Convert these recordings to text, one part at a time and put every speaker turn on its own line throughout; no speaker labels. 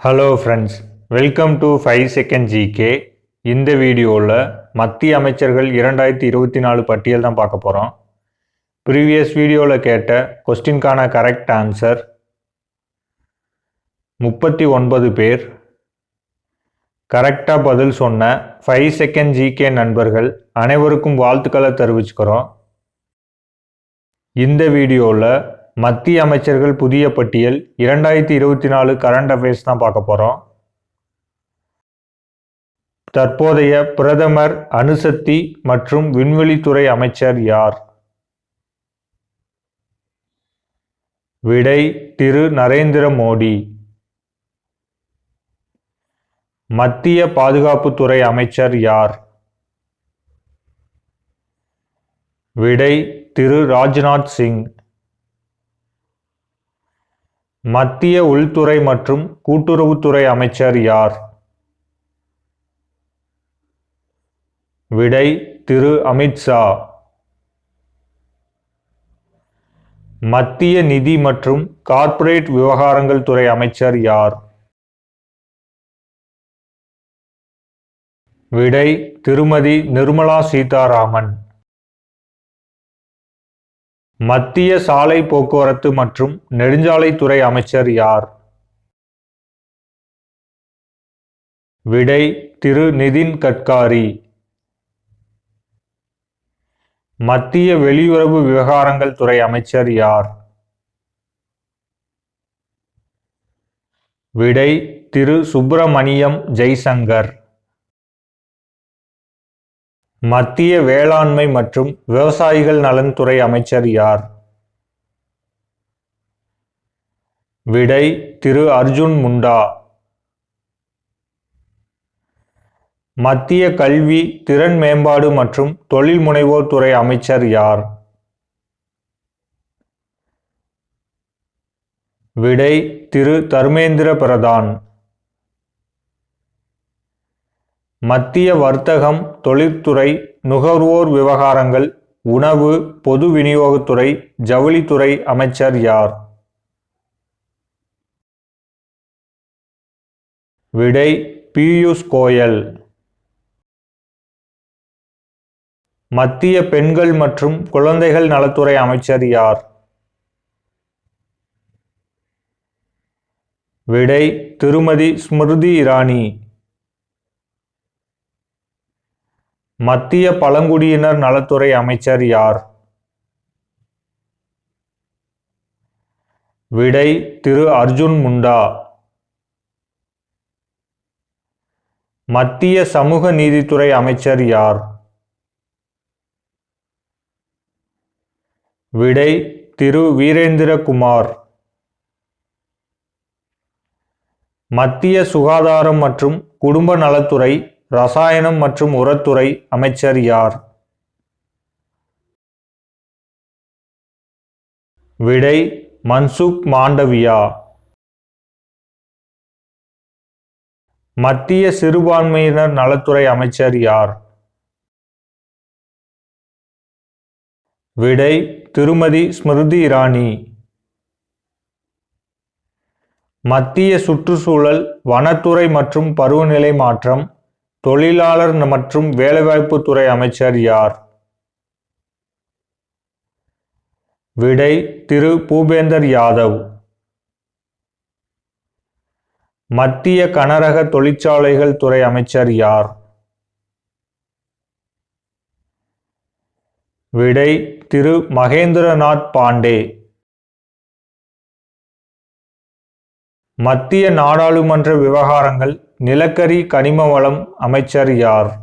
Hello friends welcome to five second GK இந்த வீடியோவில் மத்திய அமைச்சர்கள் இரண்டாயிரத்தி இருபத்தி நாலு பட்டியல் தான் பார்க்க போகிறோம் ப்ரீவியஸ் வீடியோவில் கேட்ட கொஸ்டின்கான கரெக்ட் ஆன்சர் முப்பத்தி ஒன்பது பேர். கரெக்டாக பதில் சொன்ன ஃபைவ் செகண்ட் ஜிகே நண்பர்கள் அனைவருக்கும் வாழ்த்துக்களை தெரிவிச்சுக்கிறோம். இந்த வீடியோவில் மத்திய அமைச்சர்கள் புதிய பட்டியல் இரண்டாயிரத்தி இருபத்தி நாலு கரண்ட் அஃபேர்ஸ் தான் பார்க்க போகிறோம் தற்போதைய பிரதமர் அணுசக்தி மற்றும் விண்வெளித்துறை அமைச்சர் யார்? விடை திரு நரேந்திர மோடி. மத்திய பாதுகாப்புத்துறை அமைச்சர் யார்? விடை திரு ராஜ்நாத் சிங். மத்திய உள்துறை மற்றும் கூட்டுறவுத்துறை அமைச்சர் யார்? விடை திரு. அமித்ஷா மத்திய நிதி மற்றும் கார்ப்பரேட் விவகாரங்கள் துறை அமைச்சர் யார்? விடை திருமதி நிர்மலா சீதாராமன். மத்திய சாலை போக்குவரத்து மற்றும் நெடுஞ்சாலைத்துறை அமைச்சர் யார்? விடை திரு. நிதின் கட்காரி. மத்திய வெளியுறவு விவகாரங்கள் துறை அமைச்சர் யார்? விடை திரு. சுப்பிரமணியம் ஜெய்சங்கர். மத்திய வேளாண்மை மற்றும் விவசாயிகள் நலன்துறை அமைச்சர் யார்? விடை திரு அர்ஜுன் முண்டா. மத்திய கல்வி திறன் மேம்பாடு மற்றும் தொழில் முனைவோர் துறை அமைச்சர் யார்? விடை திரு தர்மேந்திர பிரதான். மத்திய வர்த்தகம் தொழிற்துறை நுகர்வோர் விவகாரங்கள் உணவு பொது விநியோகத்துறை ஜவுளித்துறை அமைச்சர் யார்? விடை பியூஷ் கோயல். மத்திய பெண்கள் மற்றும் குழந்தைகள் நலத்துறை அமைச்சர் யார்? விடை திருமதி ஸ்மிருதி இரானி. மத்திய பழங்குடியினர் நலத்துறை அமைச்சர் யார்? விடை திரு அர்ஜுன் முண்டா. மத்திய சமூக நீதித்துறை அமைச்சர் யார்? விடை திரு வீரேந்திரகுமார் மத்திய சுகாதாரம் மற்றும் குடும்ப நலத்துறை ரசாயனம் மற்றும் உரத்துறை அமைச்சர் யார்? விடை மன்சுக் மாண்டவியா. மத்திய சிறுபான்மையினர் நலத்துறை அமைச்சர் யார்? விடை திருமதி ஸ்மிருதி இராணி மத்திய சுற்றுச்சூழல் வனத்துறை மற்றும் பருவநிலை மாற்றம் தொழிலாளர் மற்றும் வேலைவாய்ப்பு துறை அமைச்சர் யார்? விடை திரு. பூபேந்தர் யாதவ். மத்திய கனரக தொழிற்சாலைகள் துறை அமைச்சர் யார்? விடை திரு. மகேந்திரநாத் பாண்டே. மத்திய நாடாளுமன்ற விவகாரங்கள் நிலக்கரி கனிம வளம் அமைச்சர் யார்?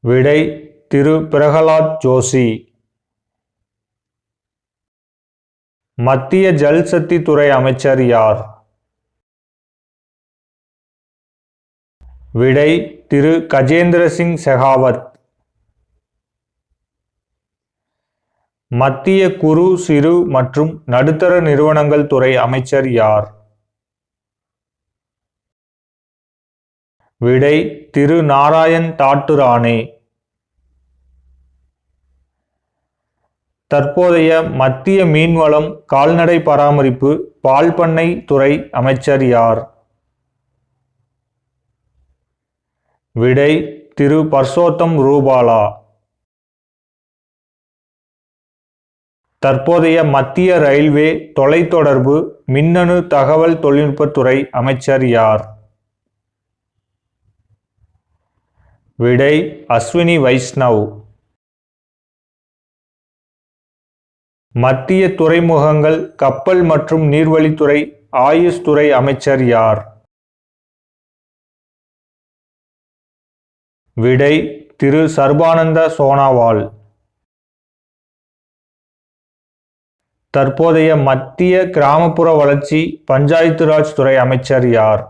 விடை திரு பிரகலாத் ஜோஷி. மத்திய ஜல்சக்தி துறை அமைச்சர் யார்? விடை திரு கஜேந்திர சிங் செகாவத். மத்திய குறு சிறு மற்றும் நடுத்தர நிறுவனங்கள் துறை அமைச்சர் யார்? விடை திரு. நாராயண் தாட்டுரானே தற்போதைய மத்திய மீன்வளம் கால்நடை பராமரிப்பு பால் பண்ணை துறை அமைச்சர் யார்? விடை திரு. பர்சோத்தம் ரூபாலா. தற்போதைய மத்திய ரயில்வே தொலைத்தொடர்பு மின்னணு தகவல் தொழில்நுட்பத்துறை அமைச்சர் யார்? விடை அஸ்வினி வைஷ்ணவ். மத்திய துறைமுகங்கள் கப்பல் மற்றும் நீர்வழித்துறை ஆயுஷ் துறை அமைச்சர் யார்? விடை திரு சர்பானந்த சோனாவால். தற்போதைய மத்திய கிராமப்புற வளர்ச்சி பஞ்சாயத்து ராஜ் துறை அமைச்சர் யார்?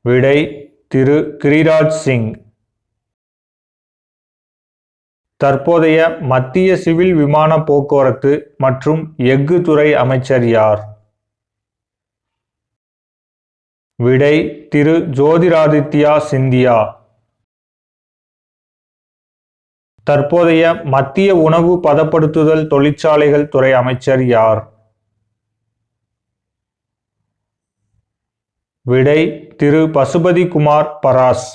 விடை திரு கிரிராஜ் சிங். தற்போதைய மத்திய சிவில் விமான போக்குவரத்து மற்றும் எஃகு துறை அமைச்சர் யார்? விடை திரு ஜோதிராதித்யா சிந்தியா. தற்போதைய மத்திய உணவு பதப்படுத்துதல் தொழிற்சாலைகள் துறை அமைச்சர் யார்? விடை திரு. பசுபதி குமார் பராஸ்.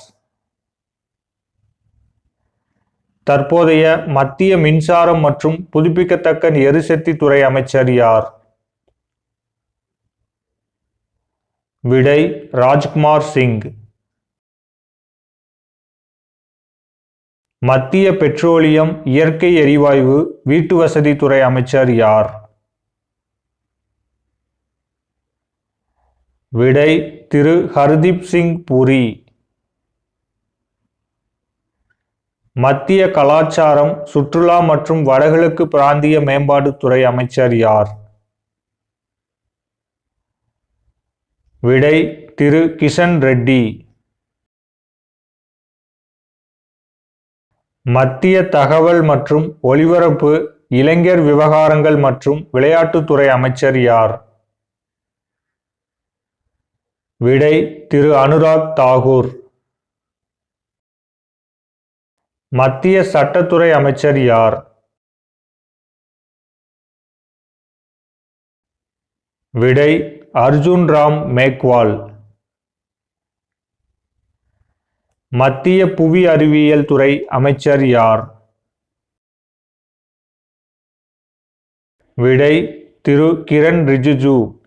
தற்போதைய மத்திய மின்சாரம் மற்றும் புதுப்பிக்கத்தக்க எரிசக்தி துறை அமைச்சர் யார்? விடை ராஜ்குமார் சிங். மத்திய பெட்ரோலியம் இயற்கை எரிவாயு வீட்டு வசதி துறை அமைச்சர் யார்? விடை திரு. ஹர்தீப் சிங் புரி. மத்திய கலாச்சாரம் சுற்றுலா மற்றும் வடகிழக்கு பிராந்திய மேம்பாட்டுத்துறை அமைச்சர் யார்? விடை திரு. கிஷன் ரெட்டி. மத்திய தகவல் மற்றும் ஒலிபரப்பு இளைஞர் விவகாரங்கள் மற்றும் விளையாட்டுத்துறை அமைச்சர் யார்? விடை திரு அனுராக் தாகூர். மத்திய சட்டத்துறை அமைச்சர் யார்? விடை அர்ஜுன் ராம் மேக்வால். மத்திய புவி அறிவியல் துறை அமைச்சர் யார்? விடை திரு. கிரண் ரிஜிஜு.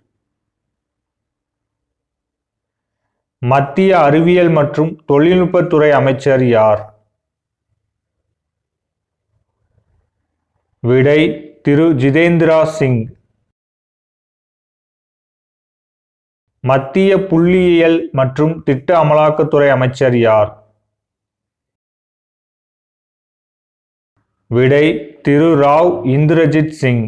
மத்திய அறிவியல் மற்றும் தொழில்நுட்பத்துறை அமைச்சர் யார்? விடை திரு. ஜிதேந்திரா சிங். மத்திய புள்ளியியல் மற்றும் திட்ட அமலாக்கத்துறை அமைச்சர் யார்? விடை திரு. ராவ் இந்திரஜித் சிங்.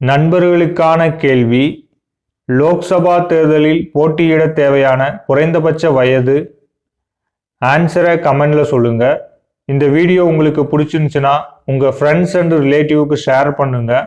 நண்பர்களுக்கான கேள்வி லோக்சபா தேர்தலில் போட்டியிட தேவையான குறைந்தபட்ச வயது? ஆன்சரை கமெண்டில் சொல்லுங்க. இந்த வீடியோ உங்களுக்கு பிடிச்சிருந்துச்சுன்னா உங்கள் ஃப்ரெண்ட்ஸ் அண்ட் ரிலேட்டிவ்க்கு ஷேர் பண்ணுங்கள்